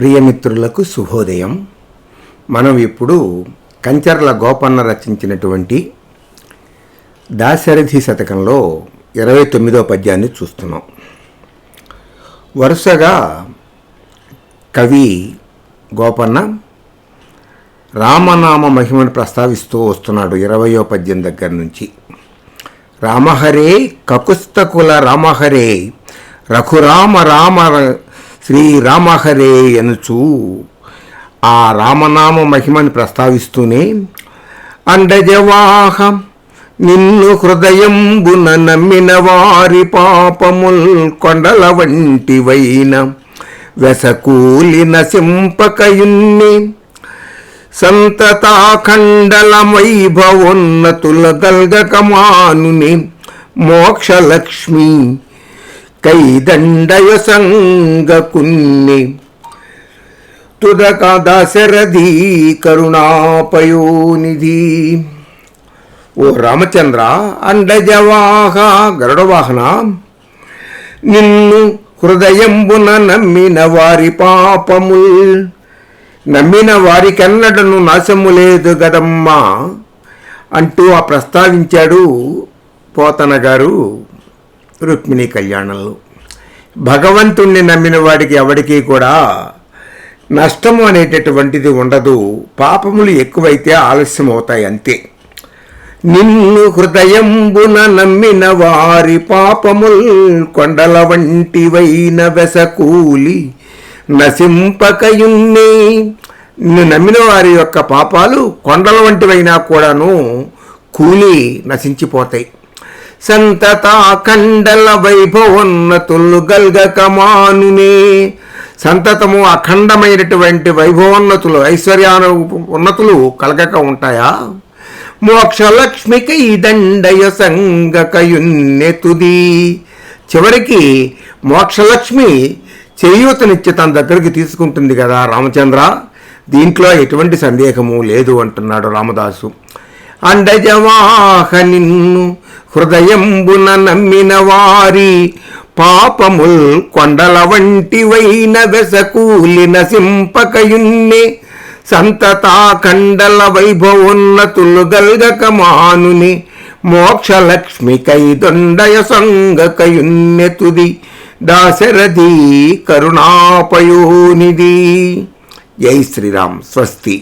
ప్రియమిత్రులకు శుభోదయం. మనం ఇప్పుడు కంచర్ల గోపన్న రచించినటువంటి దాశరథి శతకంలో ఇరవై తొమ్మిదో పద్యాన్ని చూస్తున్నాం. వరుసగా కవి గోపన్న రామనామ మహిమను ప్రస్తావిస్తూ వస్తున్నాడు ఇరవయో పద్యం దగ్గర నుంచి. రామహరే కకుస్తకుల రామహరే రఘురామ రామ శ్రీరామహరే అనుచు ఆ రామనామ మహిమని ప్రస్తావిస్తూనే అండజవాహ నిన్ను హృదయంబున నమ్మిన వారి పాపముల్ కొండల వంటివైన వెసకూలిన సింపకయున్ని సంతతాఖండల వైభవోన్నతుల గల్గకమానుని మోక్షలక్ష్మి కైదండయ సంగకున్ని తుదక దశరథి కరుణాపయోనిధి. ఓ రామచంద్ర అండజవాహ గరుడవాహన నిన్ను హృదయంబున నమ్మిన వారి పాపముల్ నమ్మిన వారికెన్నడను నాశము లేదు గదమ్మా అంటూ ఆ ప్రస్తావించాడు పోతన గారు. రుక్మిణి కళ్యాణంలో. భగవంతుణ్ణి నమ్మిన వాడికి ఎవడికి కూడా నష్టము అనేటటువంటిది ఉండదు. పాపములు ఎక్కువైతే ఆలస్యం అవుతాయి అంతే. నిన్ను హృదయంబున నమ్మిన వారి పాపముల్ కొండల వంటివైన వెసకూలి నశింపకయున్నే. నిన్ను నమ్మిన వారి యొక్క పాపాలు కొండల వంటివైనా కూడాను కూలి నశించిపోతాయి. సంతతాఖండల వైభవోన్నతులు గల్గకమానునే. సంతతము అఖండమైనటువంటి వైభవోన్నతులు ఐశ్వర్యాను ఉన్నతులు కలగక ఉంటాయా? మోక్షలక్ష్మికి దండయ సంగకయున్నెతుది. చివరికి మోక్షలక్ష్మి చేయూతనిచ్చి తన దగ్గరికి తీసుకుంటుంది కదా రామచంద్ర. దీంట్లో ఎటువంటి సందేహము లేదు అంటున్నాడు రామదాసు. అండజవాహ నిన్ను హృదయంబున నమ్మిన వారి పాపముల్ కొండల వంటివైన వెసకూలిన సింపకయున్నే సంతతాఖండల వైభవోన్నతులు గల్గక మానుని మోక్షలక్ష్మికై దొండయ సంగకయున్నెతుది దాశరథి కరుణాపయోనిది జై శ్రీరామ్ స్వస్తి.